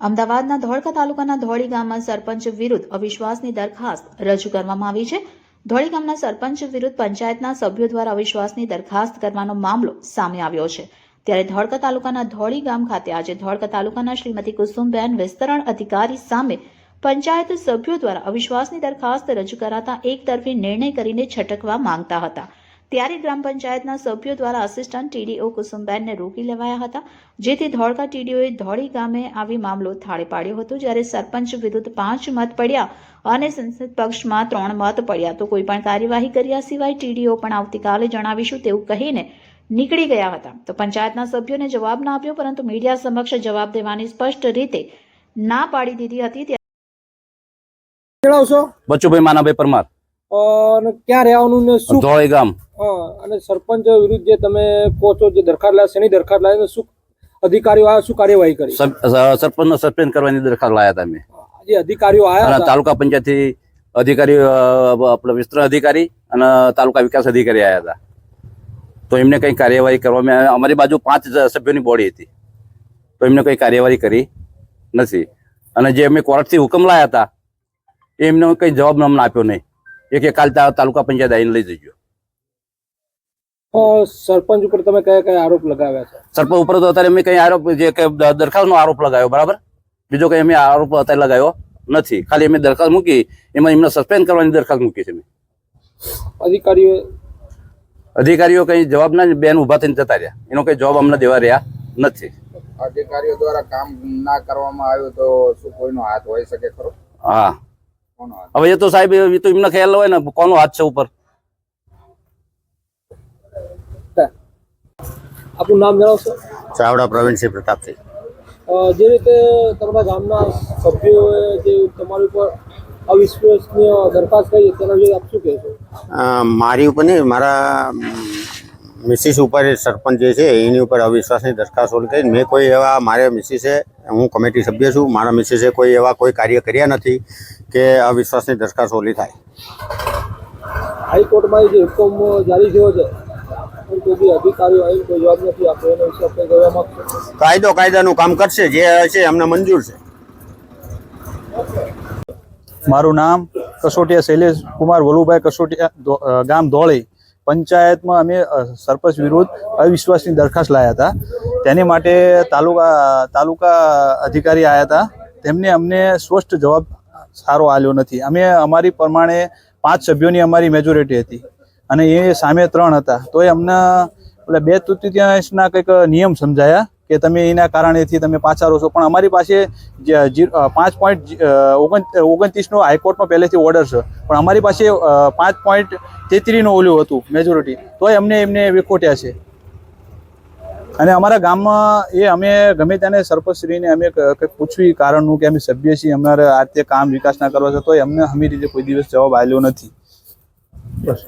અમદાવાદના ધોળકા તાલુકાના ધોળી ગામમાં સરપંચ વિરુદ્ધ અવિશ્વાસની દરખાસ્ત રજૂ કરવામાં આવી છે. ધોળી ગામના સરપંચ વિરુદ્ધ પંચાયતના સભ્યો દ્વારા અવિશ્વાસની દરખાસ્ત કરવાનો મામલો સામે આવ્યો છે. ત્યારે ધોળકા તાલુકાના ધોળી ગામ ખાતે આજે ધોળકા તાલુકાના શ્રીમતી કુસુમબેન વિસ્તરણ અધિકારી સામે પંચાયત સભ્યો દ્વારા અવિશ્વાસની દરખાસ્ત રજૂ કરાતા એકતરફી નિર્ણય કરીને છટકવા માંગતા હતા. ત્યારે ગ્રામ પંચાયતના સભ્યો દ્વારા આસિસ્ટન્ટ ટીડીઓ કુસુમબેનને રોકી લેવાયા હતા જેથી ધોળકા ટીડીઓએ ધોળી ગામે આવી મામલો થાળે પાડ્યો હતો. જ્યારે સરપંચ વિરુદ્ધ પાંચ મત પડ્યા અને સંસદ પક્ષમાં ત્રણ મત પડ્યા તો કોઈ પણ કાર્યવાહી કર્યા સિવાય ટીડીઓ પણ આવતીકાલે જણાવીશું તેવું કહીને નીકળી ગયા હતા. તો પંચાયતના સભ્યોને જવાબ ના આપ્યો પરંતુ મીડિયા સમક્ષ જવાબ દેવાની સ્પષ્ટ રીતે ના પાડી દીધી હતી. જણાવશો બચુભાઈ માનાભાઈ પરમાર. અને ક્યાં રહેવાનું ને શું? ધોળી ગામ. અને સરપંચ વિરુદ્ધ જે તમે કહો છો જે દરખાસ્ત લાયા શેની દરખાસ્ત લાયા શું અધિકારીઓ આવ્યા શું કાર્યવાહી કરી? સરપંચ સસ્પેન્ડ કરવાની દરખાસ્ત લાયા હતા અમે. જે અધિકારીઓ આવ્યા તાલુકા પંચાયતથી અધિકારી આપણે વિસ્તરણ અધિકારી અને તાલુકા વિકાસ અધિકારી આવ્યા હતા. તો એમને કંઈ કાર્યવાહી કરવામાં અમારી બાજુ પાંચ સભ્યોની બોડી હતી. તો એમને કંઈ કાર્યવાહી કરી નથી. અને જે અમે કોર્ટથી હુકમ લાયા હતા એમને કંઈ જવાબ અમને આપ્યો નહીં. એ કે કાલ તાલુકા પંચાયત આવીને લઈ જજો. સરપંચ ઉપર તમે કયા કયા આરોપ લગાવ્યા છે? સરપંચ ઉપર તો અત્યારે અમે કઈ આરોપ જે દરખાસ્તનો આરોપ લગાવ્યો બરાબર? બીજો કઈ અમે આરોપ અત્યારે લગાવ્યો નથી. ખાલી અમે દરખાસ્ત મૂકી એમાં એમને સસ્પેન્ડ કરવાની દરખાસ્ત મૂકી છે અધિકારીઓ અધિકારીઓ કંઈ જવાબ ના બેન ઊભા થઈને જતા રહ્યા. એનો કંઈ જવાબ અમને દેવા રહ્યા નથી. અધિકારીઓ દ્વારા કામ ના કરવામાં આવ્યું તો શું કોઈનો હાથ હોઈ શકે ખરો? હા. હવે એ તો સાહેબ એ તો એમને ખ્યાલ હોય ને કોનો હાથ છે ઉપર? આપનું નામ જણાવશો ચાવડા પ્રવીણસિંહ પ્રતાપસિંહ. અ, જે રીતે તમારા ગામના સભ્યોએ જે તમારી ઉપર અવિશ્વસનીય દરખાસ્ત કરી તેના વિશે આપ શું કહેશો? મારી ઉપર નહીં મારા મિસિસ ઉપર સરપંચ જે છે એની ઉપર અવિશ્વાસની દરખાસ્ત ઓલી કરી મેં કોઈ એવા મારે મિસિસે હું કમિટી સભ્ય છું મારા મિસિસે કોઈ એવા કોઈ કાર્ય કર્યા નથી કે અવિશ્વાસની દરખાસ્ત ઓલી થાય. હાઈકોર્ટમાં જે હુકમ જારી થયો છે કાયદો કાયદાનું કામ કરશે જે છે અમને મંજૂર છે. મારું નામ કસોટિયા શૈલેષ કુમાર વલુભાઈ કસોટિયા ગામ ધોળી. પંચાયતમાં અમે સરપંચ વિરુદ્ધ અવિશ્વાસની દરખાસ્ત લાયા હતા. તેની માટે તાલુકા તાલુકા અધિકારી આવ્યા હતા. તેમને અમને સ્પષ્ટ જવાબ સારો આલ્યો નથી. અમે અમારી પ્રમાણે પાંચ સભ્યોની અમારી મેજોરિટી હતી અને એ સામે ત્રણ હતા. તો એ અમને એટલે બે તૃતીયાંશના કંઈક નિયમ સમજાયા. કે તમે એના કારણેથી તમે પાછા રહો છો. પણ અમારી પાસે પાંચ પોઈન્ટ ઓગણ, ઓગણત્રીસનો હાઈકોર્ટનો પહેલેથી ઓર્ડર છે. પણ અમારી પાસે પાંચ પોઈન્ટ તેત્રીસનું ઓલું હતું મેજોરિટી તોય અમને એમને વિખોટ્યા છે. અને અમારા ગામમાં એ અમે ગમે તેને સરપંચશ્રીને અમે પૂછવી કારણનું કે અમે સભ્ય છીએ, અમારે આ રીતે કામ વિકાસના કરવા છે, તોય અમને અમી રીતે કોઈ દિવસ જવાબ આવ્યો નથી. બસ.